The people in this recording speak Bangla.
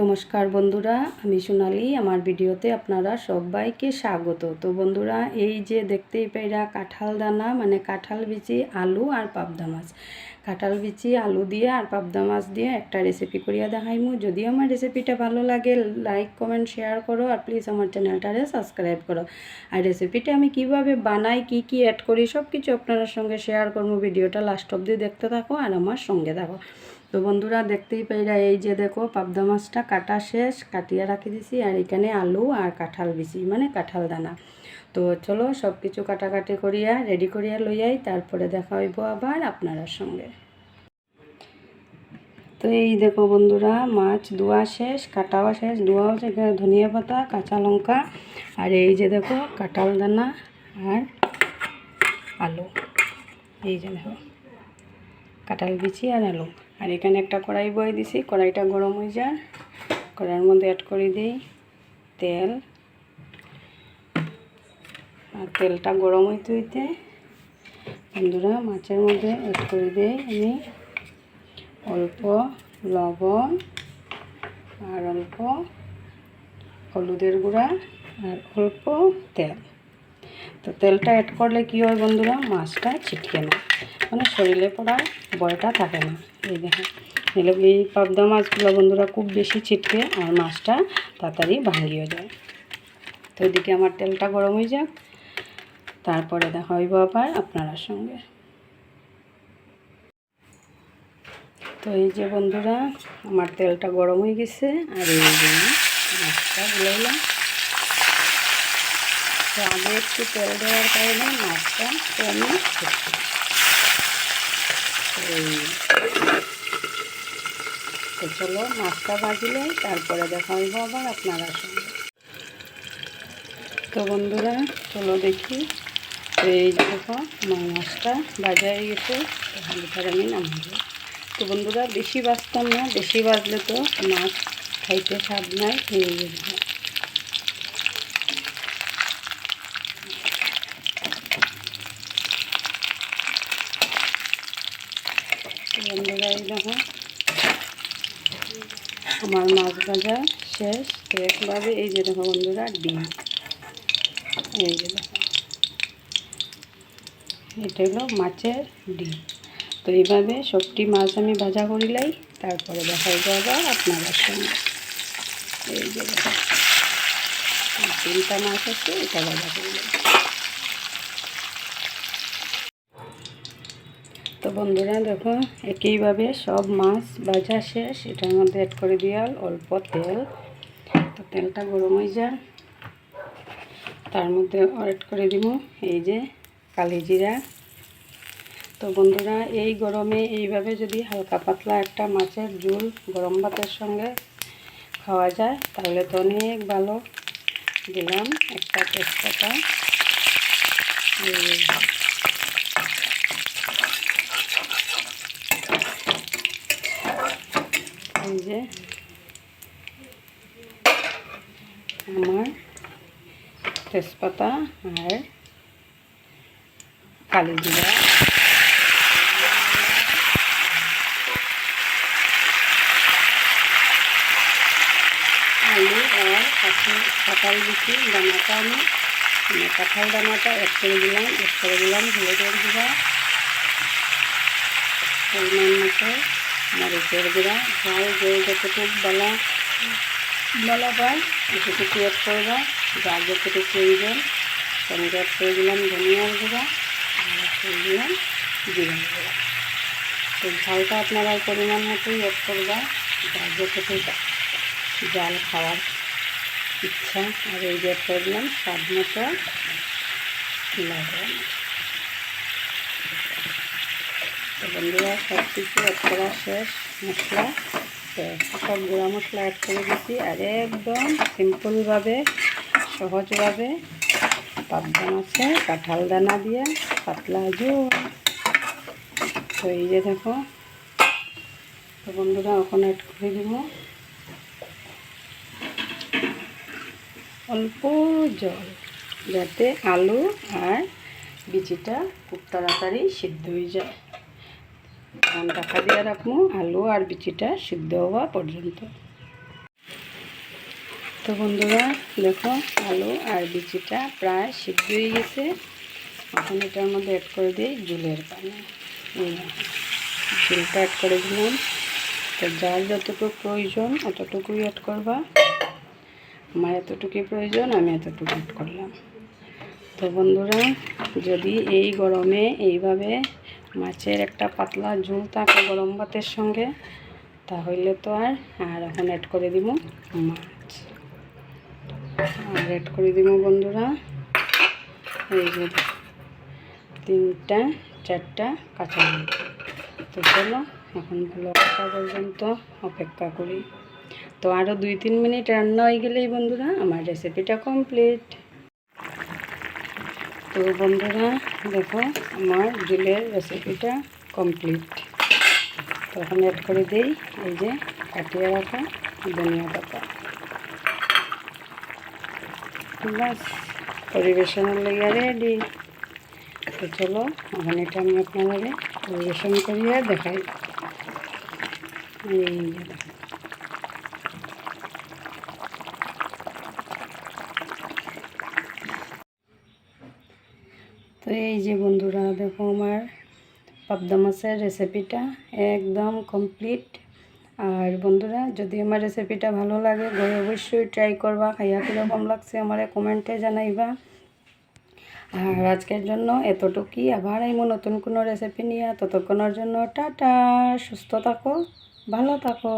নমস্কার বন্ধুরা, আমি সোনালি। আমার ভিডিওতে আপনারা সবাইকে স্বাগত। তো বন্ধুরা, এই যে দেখতেই পাইরা কাঁঠাল দানা মানে কাঁঠাল বিচি, আলু আর পাবদা মাছ। কাঁঠাল বিচি, আলু দিয়ে আর পাবদা মাছ দিয়ে একটা রেসিপি করিয়া দেখাইমু। যদি আমার রেসিপিটা ভালো লাগে লাইক কমেন্ট শেয়ার করো আর প্লিজ আমার চ্যানেলটারে সাবস্ক্রাইব করো। আর রেসিপিটা আমি কীভাবে বানাই, কি কি অ্যাড করি সব কিছু আপনার সঙ্গে শেয়ার করব। ভিডিওটা লাস্ট অবধি দেখতে থাকো আর আমার সঙ্গে থাকো। তো বন্ধুরা দেখতেই পাইরা এই যে দেখো, পাবদা মাছটা কাটা শেষ, কাটিয়ে রাখি দিছি, আর এখানে আলু আর কাঁঠাল বিচি মানে কাঁঠাল দানা। তো চলো সব কিছু কাটাকাটি করিয়া রেডি করিয়া লইয়াই তারপরে দেখা হইব আবার আপনার সঙ্গে। তো এই দেখো বন্ধুরা, মাছ ধোয়া শেষ, কাটাও শেষ ধোয়াও এখানে ধনিয়া পাতা, কাঁচা লঙ্কা, আর এই যে দেখো কাঁঠাল দানা আর আলু। এই যে দেখো, কাঁঠাল বিচি আর আলু। আর এখানে একটা কড়াই বয়ে দিছি, কড়াইটা গরম হয়ে যায় কড়াইয়ের মধ্যে অ্যাড করে দিই তেল। আর তেলটা গরম হইতে হইতে বন্ধুরা মাছের মধ্যে অ্যাড করে দিই আমি। অল্প লবণ আর অল্প হলুদের গুঁড়া আর অল্প তেল। তো তেলটা অ্যাড করলে কী হয় বন্ধুরা, মাছটা ছিটকে না। মানে শরীরে পড়ার ভয়টা থাকে না। এই দেখেন। এলে এই পাবদা মাছগুলো বন্ধুরা খুব বেশি ছিটকে আর মাছটা তাড়াতাড়ি ভাঙিয়ে যায় তো এদিকে আমার তেলটা গরম হয়ে যাক। তারপরে দেখা হইব আবার আপনার সঙ্গে। তো এই যে বন্ধুরা, আমার তেলটা গরম হয়ে গেছে আর এই জন্য মাছটা বুলাইলাম তো আগে একটু তেল দেওয়ার কারণে মাছটা কমে তো চলো মাছটা ভাজিলে তারপরে দেখা হইব আবার আপনারা সঙ্গে। তো বন্ধুরা, চলো দেখি। এই দেখো, আমার মাছটা ভাজা হয়ে গেছে হালুটার আমি নামাবো। তো বন্ধুরা, বেশি বাজতাম না, বেশি বাজলে তো মাছ খাইতে স্বাদ নাই এই যে বন্ধুরা এই দেখো আমার মাছ ভাজা শেষ। তো একভাবে এই যে দেখো বন্ধুরা, ডিম। এই যে দেখো। এটা হলো মাছের ডিম। তো এইভাবে সবটি মাছ আমি ভাজা করিলাই তারপরে দেখাই যাবে আপনাদের সঙ্গে। এই যে দেখো। তিনটা মাছ আছে এটা ভাজা করিলাই তো বন্ধুরা দেখো, একইভাবে সব মাছ ভাজা শেষ। এটার মধ্যে অ্যাড করে দিয়াল অল্প তেল। তো তেলটা গরম হয়ে যায় তার মধ্যে অ্যাড করে দিব এই যে কালি জিরা। তো বন্ধুরা, এই গরমে এইভাবে যদি হালকা পাতলা একটা মাছের ঝোল গরম ভাতের সঙ্গে খাওয়া যায়, তাহলে তো অনেক ভালো। দিলাম একটা তেজপাতা এই যে আমার তেজপাতা আর কালি জিরা। আলু আর কাঁঠাল কাঁঠাল দিচ্ছি দানাটা আমি মানে কাঁঠাল দানাটা এক করে দিলাম, এক করে দিলাম হলুদের গুঁড়া, পরিমাণ মতো মরিচের গুঁড়া। ঝাল যে যতটুকু বলা বলা পায় এতটুকু অ্যাড করবা যার যতটুকু প্রয়োজন অ্যাড করে দিলাম ধনিয়ার গুঁড়া করে দিলাম গুঁড়া। তো ঝালটা আপনারা পরিমাণ মতোই অ্যাড করবা যতটুকু জাল খাওয়ার ইচ্ছা, আর এই যে করে দিলাম স্বাদ মতো বন্ধুরা সব কিছু অ্যাড করা শেষ, মশলা। তো সব গুঁড়া মশলা অ্যাড করে দিচ্ছি আর একদম সিম্পলভাবে সহজভাবে পাবদা মাছে কাঁঠাল দানা দিয়ে পাতলা জোর তো এই যে দেখো, তো বন্ধুরা ওখানে অ্যাড করে দেবো। অল্প জল, যাতে আলু আর বিচিটা খুব তাড়াতাড়ি সিদ্ধ হয়ে যায়। ঢাকা দিয়ে রাখব আলু আর বিচিটা সিদ্ধ হওয়া পর্যন্ত। তো বন্ধুরা, দেখো আলু আর বিচিটা প্রায় সিদ্ধ হয়ে গেছে। এখন এটার মধ্যে অ্যাড করে দিই জুলের পানি। জুলটা অ্যাড করে দিলাম। তো যার যতটুকু প্রয়োজন অতটুকুই অ্যাড করবা। আমার এতটুকুই প্রয়োজন, আমি এতটুকু অ্যাড করলাম। তো বন্ধুরা, যদি এই গরমে এইভাবে মাছের একটা পাতলা ঝোল থাকে গরম ভাতের সঙ্গে, তাহলে তো আর আর এখন অ্যাড করে দিব মাছ। আর অ্যাড করে দিব বন্ধুরা, এই যে তিনটা, চারটা কাঁচা লঙ্কা। তো চলো, এখন আসা পর্যন্ত অপেক্ষা করি। তো আরও দুই তিন মিনিট রান্না হয়ে গেলেই বন্ধুরা, আমার রেসিপিটা কমপ্লিট তো বন্ধুরা, দেখো আমার জুলের রেসিপিটা কমপ্লিট তখন অ্যাড করে দিই, এই যে কাটিয়ে রাখা ধনিয়া পাতা। বাস পরিবেশনের লেগে রেডি তো চলো, এখন এটা আমি আপনাদের পরিবেশন করিয়ে দেখাই। এই তো এই যে বন্ধুরা, দেখো আমার পাবদা মাছের রেসিপিটা একদম কমপ্লিট আর বন্ধুরা, যদি আমার রেসিপিটা ভালো লাগে, ঘরে অবশ্যই ট্রাই করবা। খাইয়া কীরকম লাগছে আমার কমেন্টে জানাইবা। আর আজকের জন্য এতটুকুই। আবার আইমো নতুন কোনো রেসিপি নিয়ে। ততক্ষণের জন্য টাটা, সুস্থ থাকো, ভালো থাকো।